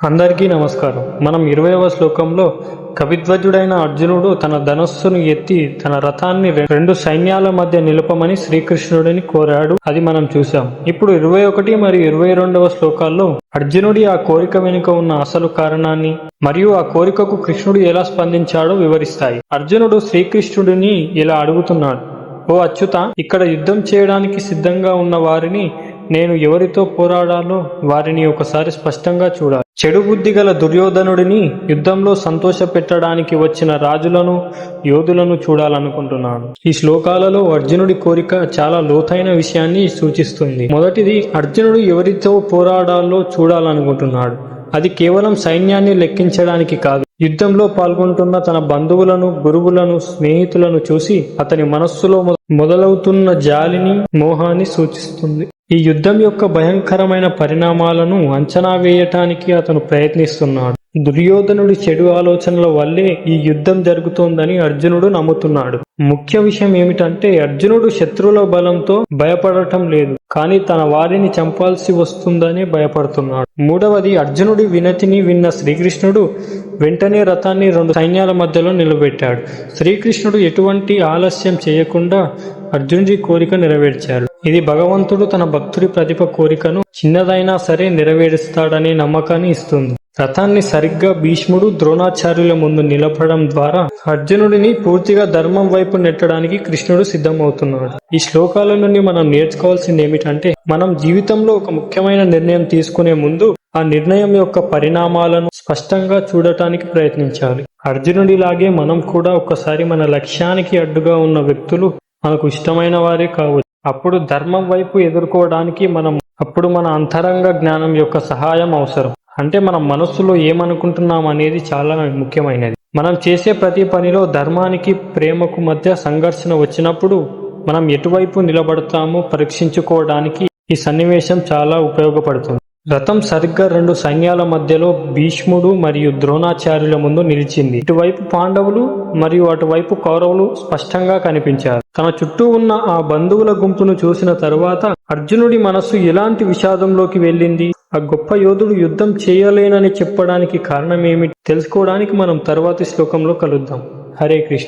అందరికీ నమస్కారం. మనం ఇరవైవ శ్లోకంలో కవిధ్వజుడైన అర్జునుడు తన ధనస్సును ఎత్తి తన రథాన్ని రెండు సైన్యాల మధ్య నిలపమని శ్రీకృష్ణుడిని కోరాడు. అది మనం చూసాం ఇప్పుడు ఇరవై ఒకటి మరియు ఇరవై రెండవ శ్లోకాల్లో అర్జునుడి ఆ కోరిక వెనుక ఉన్న అసలు కారణాన్ని మరియు ఆ కోరికకు కృష్ణుడు ఎలా స్పందించాడో వివరిస్తాయి. అర్జునుడు శ్రీకృష్ణుడిని ఇలా అడుగుతున్నాడు. ఓ అచ్యుత ఇక్కడ యుద్ధం చేయడానికి సిద్ధంగా ఉన్న వారిని నేను ఎవరితో పోరాడాలో వారిని ఒకసారి స్పష్టంగా చూడాలి. చెడు బుద్ధి గల దుర్యోధనుడిని యుద్ధంలో సంతోష పెట్టడానికి వచ్చిన రాజులను యోధులను చూడాలనుకుంటున్నాను. ఈ శ్లోకాలలో అర్జునుడి కోరిక చాలా లోతైన విషయాన్ని సూచిస్తుంది. మొదటిది అర్జునుడు ఎవరితో పోరాడాలో చూడాలనుకుంటున్నాడు. అది కేవలం సైన్యాన్ని లెక్కించడానికి కాదు. యుద్ధంలో పాల్గొంటున్న తన బంధువులను గురువులను స్నేహితులను చూసి అతని మనస్సులో మొ- మొదలవుతున్న జాలిని మోహాన్ని సూచిస్తుంది. ఈ యుద్ధం యొక్క భయంకరమైన పరిణామాలను అంచనా వేయటానికి అతను ప్రయత్నిస్తున్నాడు. దుర్యోధనుడి చెడు ఆలోచనల వల్లే ఈ యుద్ధం జరుగుతోందని అర్జునుడు నమ్ముతున్నాడు. ముఖ్య విషయం ఏమిటంటే అర్జునుడు శత్రువుల బలంతో భయపడటం లేదు. కానీ తన వారిని చంపాల్సి వస్తుందని భయపడుతున్నాడు. మూడవది అర్జునుడి వినతిని విన్న శ్రీకృష్ణుడు వెంటనే రథాన్ని రెండు సైన్యాల మధ్యలో నిలబెట్టాడు. శ్రీకృష్ణుడు ఎటువంటి ఆలస్యం చేయకుండా అర్జునుడి కోరిక నెరవేర్చాడు. ఇది భగవంతుడు తన భక్తుడి ప్రతిభ కోరికను చిన్నదైనా సరే నెరవేరుస్తాడనే నమ్మకాన్ని ఇస్తుంది. రథాన్ని సరిగ్గా భీష్ముడు ద్రోణాచార్యుల ముందు నిలపడం ద్వారా అర్జునుడిని పూర్తిగా ధర్మం వైపు నెట్టడానికి కృష్ణుడు సిద్ధమవుతున్నాడు. ఈ శ్లోకాల నుండి మనం నేర్చుకోవాల్సింది ఏమిటంటే మనం జీవితంలో ఒక ముఖ్యమైన నిర్ణయం తీసుకునే ముందు ఆ నిర్ణయం యొక్క పరిణామాలను స్పష్టంగా చూడటానికి ప్రయత్నించాలి. అర్జునుడిలాగే మనం కూడా ఒక్కసారి మన లక్ష్యానికి అడ్డుగా ఉన్న వ్యక్తులు మనకు ఇష్టమైన వారే కావచ్చు. అప్పుడు ధర్మం వైపు ఎదుర్కోవడానికి మనం అప్పుడు మన అంతరంగ జ్ఞానం యొక్క సహాయం అవసరం. అంటే మనం మనస్సులో ఏమనుకుంటున్నాం అనేది చాలా ముఖ్యమైనది. మనం చేసే ప్రతి పనిలో ధర్మానికి ప్రేమకు మధ్య సంఘర్షణ వచ్చినప్పుడు మనం ఎటువైపు నిలబడతామో పరీక్షించుకోవడానికి ఈ సన్నివేశం చాలా ఉపయోగపడుతుంది. రథం సరిగ్గా రెండు సైన్యాల మధ్యలో భీష్ముడు మరియు ద్రోణాచార్యుల ముందు నిలిచింది. ఇటువైపు పాండవులు మరియు అటువైపు కౌరవులు స్పష్టంగా కనిపించారు. తన చుట్టూ ఉన్న ఆ బంధువుల గుంపును చూసిన తరువాత అర్జునుడి మనస్సు ఎలాంటి విషాదంలోకి వెళ్ళింది? ఆ గొప్ప యోధుడు యుద్ధం చేయలేనని చెప్పడానికి కారణమేమి తెలుసుకోవడానికి మనం తర్వాతి శ్లోకంలో కలుద్దాం. హరే కృష్ణ.